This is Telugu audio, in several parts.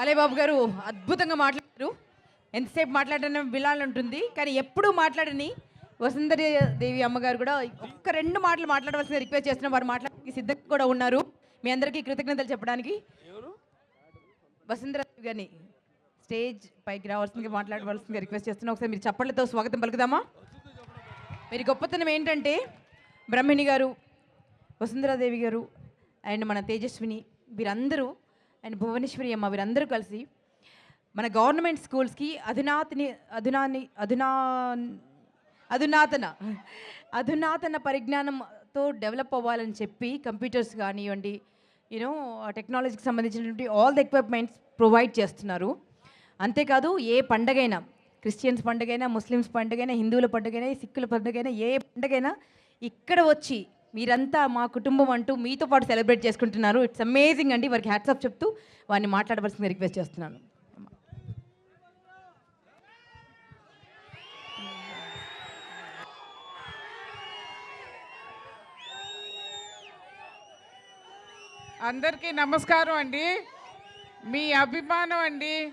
అలే బాబు గారు అద్భుతంగా మాట్లాడారు. ఎంతసేపు మాట్లాడిన వినాలంటుంది కానీ ఎప్పుడూ మాట్లాడని వసుంధర దేవి అమ్మగారు కూడా ఒక్క రెండు మాటలు మాట్లాడవలసిన రిక్వెస్ట్ చేస్తున్న వారు మాట్లాడడానికి సిద్ధంగా కూడా ఉన్నారు. మీ అందరికీ కృతజ్ఞతలు చెప్పడానికి. వసుంధర దేవి గారిని స్టేజ్ పైకి రావాల్సిందిగా మాట్లాడవలసిందిగా రిక్వెస్ట్ చేస్తున్నా. ఒకసారి మీరు చప్పట్లతో స్వాగతం పలుకుదామా? మీరు గొప్పతనం ఏంటంటే బ్రహ్మిణి గారు వసుంధరాదేవి గారు అండ్ మన తేజస్విని వీరందరూ అండ్ భువనేశ్వరి అమ్మ వీరందరూ కలిసి మన గవర్నమెంట్ స్కూల్స్కి అధునాతని అధునాని అధునా అధునాతన అధునాతన పరిజ్ఞానంతో డెవలప్ అవ్వాలని చెప్పి కంప్యూటర్స్ కానివ్వండి యూనో టెక్నాలజీకి సంబంధించినటువంటి ఆల్ ద ఎక్విప్మెంట్స్ ప్రొవైడ్ చేస్తున్నారు. అంతేకాదు ఏ పండగైనా క్రిస్టియన్స్ పండుగైనా ముస్లిమ్స్ పండుగైనా హిందువుల పండుగైనా సిక్కుల పండుగైనా ఏ పండుగైనా ఇక్కడ వచ్చి మీరంతా మా కుటుంబం అంటూ మీతో పాటు సెలబ్రేట్ చేసుకుంటున్నారు. ఇట్స్ అమేజింగ్ అండి. వారికి హ్యాట్సాప్ చెప్తూ వారిని మాట్లాడవలసింది రిక్వెస్ట్ చేస్తున్నాను. అందరికీ నమస్కారం అండి. మీ అభిమానం అండి.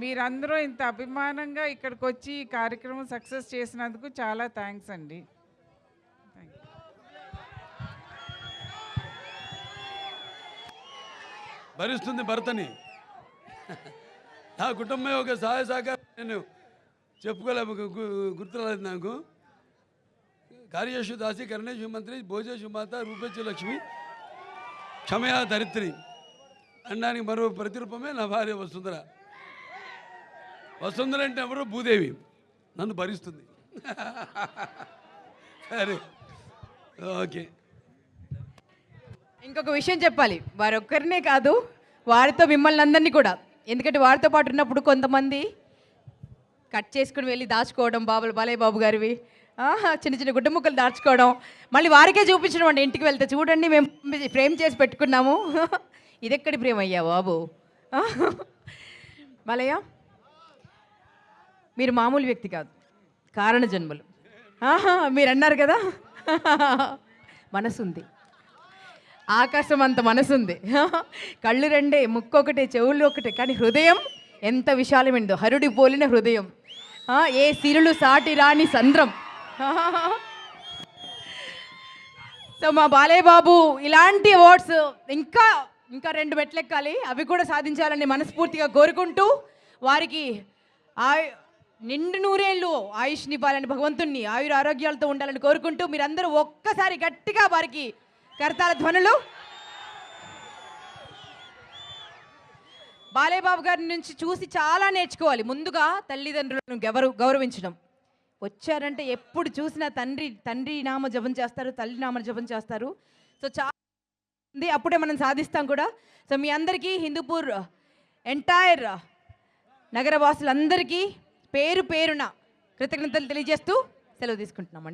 మీరందరూ ఇంత అభిమానంగా ఇక్కడికి వచ్చి ఈ కార్యక్రమం సక్సెస్ చేసినందుకు చాలా థ్యాంక్స్ అండి. భరిస్తుంది భర్తని. నా కుటుంబం ఒక సహాయ సహకారం నేను చెప్పుకోలే గుర్తురాలేదు నాకు. కార్యేషు దాసి కరణేషు మంత్రి భోజేషు మాత రూపేషు లక్ష్మి క్షమయా ధరిత్రి అనడానికి మరో ప్రతిరూపమే నా భార్య వసుంధర. వసుంధర అంటే ఎవరు? భూదేవి. నన్ను భరిస్తుంది. సరే. ఓకే. ఇంకొక విషయం చెప్పాలి. వారొక్కరినే కాదు వారితో మిమ్మల్ని అందరినీ కూడా. ఎందుకంటే వారితో పాటు ఉన్నప్పుడు కొంతమంది కట్ చేసుకుని వెళ్ళి దాచుకోవడం బాబులు బాలయ్య బాబు గారివి ఆహా, చిన్న చిన్న గుడ్డ ముక్కలు దాచుకోవడం. మళ్ళీ వారికే చూపించడం అండి ఇంటికి వెళ్తే. చూడండి మేము ఫ్రేమ్ చేసి పెట్టుకున్నాము. ఇదెక్కడి ప్రేమ అయ్యా బాబు? బాలయ్య? మీరు మామూలు వ్యక్తి కాదు. కారణ జన్మలు. ఆహా, మీరు అన్నారు కదా? మనసుంది. ఆకాశం అంత మనసుంది. కళ్ళు రెండే ముక్కు ఒకటే చెవులు ఒకటే కానీ హృదయం ఎంత విశాలమైందో. హరుడి పోలిన హృదయం. ఏ సిరులు సాటి రాని సంద్రం. సో మా బాలయ్య బాబు ఇలాంటి అవార్డ్స్ ఇంకా ఇంకా రెండు మెట్లెక్కాలి. అవి కూడా సాధించాలని మనస్ఫూర్తిగా కోరుకుంటూ వారికి ఆ నిండు నూరేళ్ళు ఆయుష్ ఇవ్వాలని భగవంతుణ్ణి ఆయుర ఆరోగ్యాలతో ఉండాలని కోరుకుంటూ మీరందరూ ఒక్కసారి గట్టిగా వారికి కర్తాల ధ్వనులు. బాలేబాబు గారి నుంచి చూసి చాలా నేర్చుకోవాలి. ముందుగా తల్లిదండ్రులను గౌరవ గౌరవించడం. వచ్చారంటే ఎప్పుడు చూసినా తండ్రి తండ్రి నామ జపం చేస్తారు తల్లి నామ జపం చేస్తారు. సో చాలా ఉంది అప్పుడే మనం సాధిస్తాం కూడా. సో మీ అందరికీ హిందూపూర్ ఎంటైర్ నగరవాసులందరికీ పేరు పేరున కృతజ్ఞతలు తెలియజేస్తూ సెలవు తీసుకుంటున్నామండి.